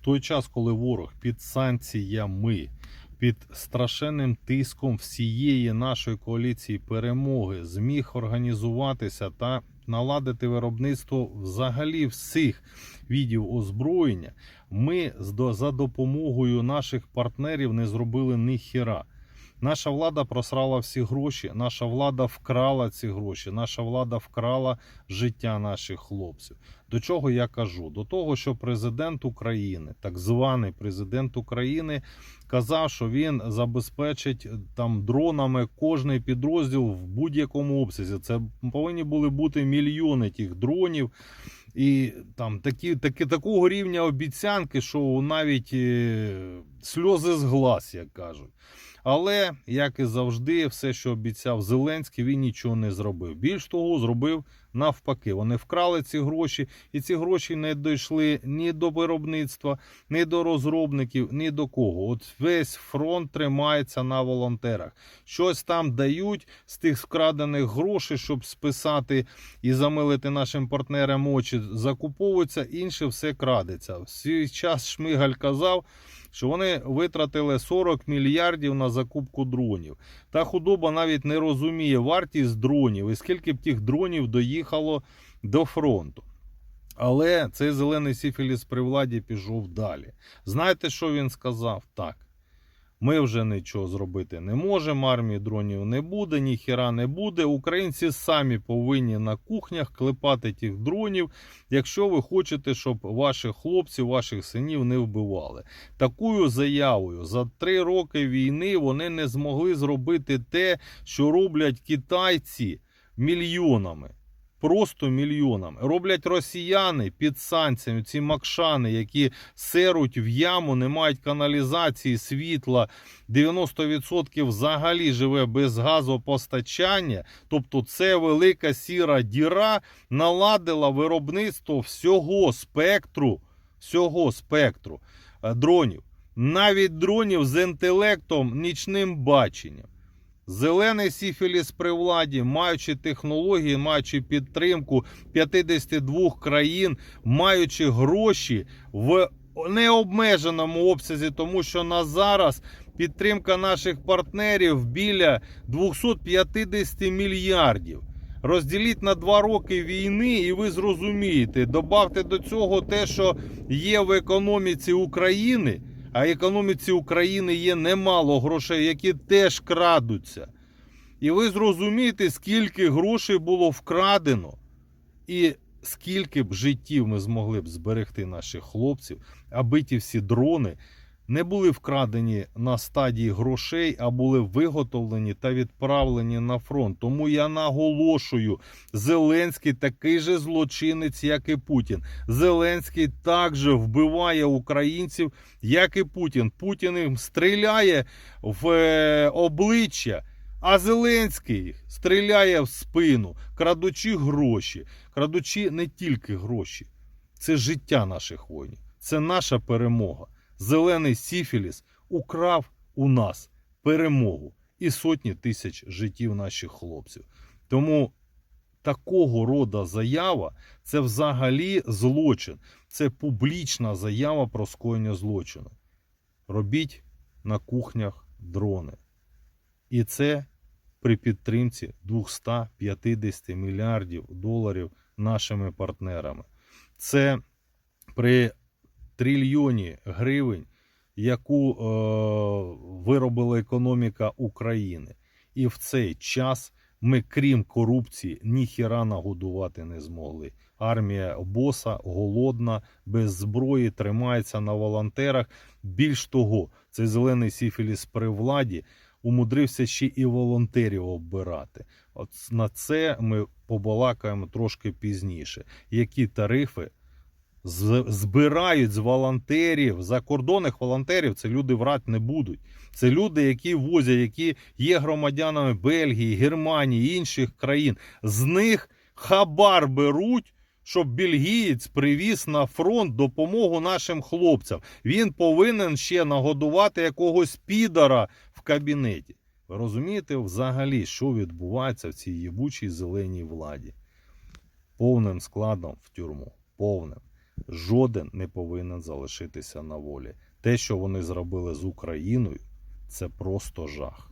Той час, коли ворог під санкціями, під страшенним тиском всієї нашої коаліції перемоги зміг організуватися та наладити виробництво взагалі всіх відів озброєння, ми за допомогою наших партнерів не зробили ніхіра. хіра. Наша влада просрала всі гроші, наша влада вкрала ці гроші, наша влада вкрала життя наших хлопців. До чого я кажу? До того, що президент України, так званий президент України, казав, що він забезпечить е, там дронами кожний підрозділ в будь-якому обсязі. Це повинні були бути мільйони тих дронів. І там такі, такі, такого рівня обіцянки, що навіть е, сльози з глаз, як кажуть. Але, як і завжди, все, що обіцяв Зеленський, він нічого не зробив. Більш того, зробив навпаки. Вони вкрали ці гроші, і ці гроші не дійшли ні до виробництва, ні до розробників, ні до кого. От весь фронт тримається на волонтерах. Щось там дають з тих вкрадених грошей, щоб списати і замилити нашим партнерам очі, закуповується, інше все крадеться. В свій час Шмигаль казав, що вони витратили 40 мільярдів на закупку дронів. Та худоба навіть не розуміє вартість дронів і скільки б тих дронів доїхало до фронту. Але цей зелений сіфіліс при владі пішов далі. Знаєте, що він сказав? Так. Ми вже нічого зробити не можемо, армії дронів не буде, ніхіра не буде. Українці самі повинні на кухнях клепати тих дронів, якщо ви хочете, щоб ваших хлопців, ваших синів не вбивали. Такою заявою за три роки війни вони не змогли зробити те, що роблять китайці мільйонами. Просто мільйонами. Роблять росіяни під санкціями, ці макшани, які серуть в яму, не мають каналізації, світла. 90% взагалі живе без газопостачання. Тобто це велика сіра діра наладила виробництво всього спектру, всього спектру е, дронів. Навіть дронів з інтелектом, нічним баченням. Зелений сіфіліс при владі, маючи технології, маючи підтримку 52 країн, маючи гроші в необмеженому обсязі, тому що на зараз підтримка наших партнерів біля 250 мільярдів. Розділіть на два роки війни, і ви зрозумієте. Добавте до цього те, що є в економіці України. А економіці України є немало грошей, які теж крадуться. І ви зрозумієте, скільки грошей було вкрадено, і скільки б життів ми змогли б зберегти наших хлопців, аби ті всі дрони не були вкрадені на стадії грошей, а були виготовлені та відправлені на фронт. Тому я наголошую: Зеленський такий же злочинець, як і Путін. Зеленський також вбиває українців, як і Путін. Путін їм стріляє в е, обличчя. А Зеленський стріляє в спину, крадучи гроші, крадучи не тільки гроші, це життя наших воїнів, це наша перемога. Зелений Сіфіліс украв у нас перемогу і сотні тисяч життів наших хлопців. Тому такого роду заява це взагалі злочин, це публічна заява про скоєння злочину. Робіть на кухнях дрони. І це при підтримці 250 мільярдів доларів нашими партнерами. Це при трильйоні гривень, яку е, виробила економіка України. І в цей час ми, крім корупції, ніхіра нагодувати не змогли. Армія боса голодна, без зброї, тримається на волонтерах. Більш того, цей зелений сіфіліс при владі умудрився ще і волонтерів оббирати. От на це ми побалакаємо трошки пізніше. Які тарифи з- збирають з волонтерів, закордонних волонтерів, це люди врати не будуть. Це люди, які возять, які є громадянами Бельгії, Германії, інших країн. З них хабар беруть, щоб бельгієць привіз на фронт допомогу нашим хлопцям. Він повинен ще нагодувати якогось підара в кабінеті. Ви розумієте взагалі, що відбувається в цій єбучій зеленій владі? Повним складом в тюрму. Повним. Жоден не повинен залишитися на волі. Те, що вони зробили з Україною, це просто жах.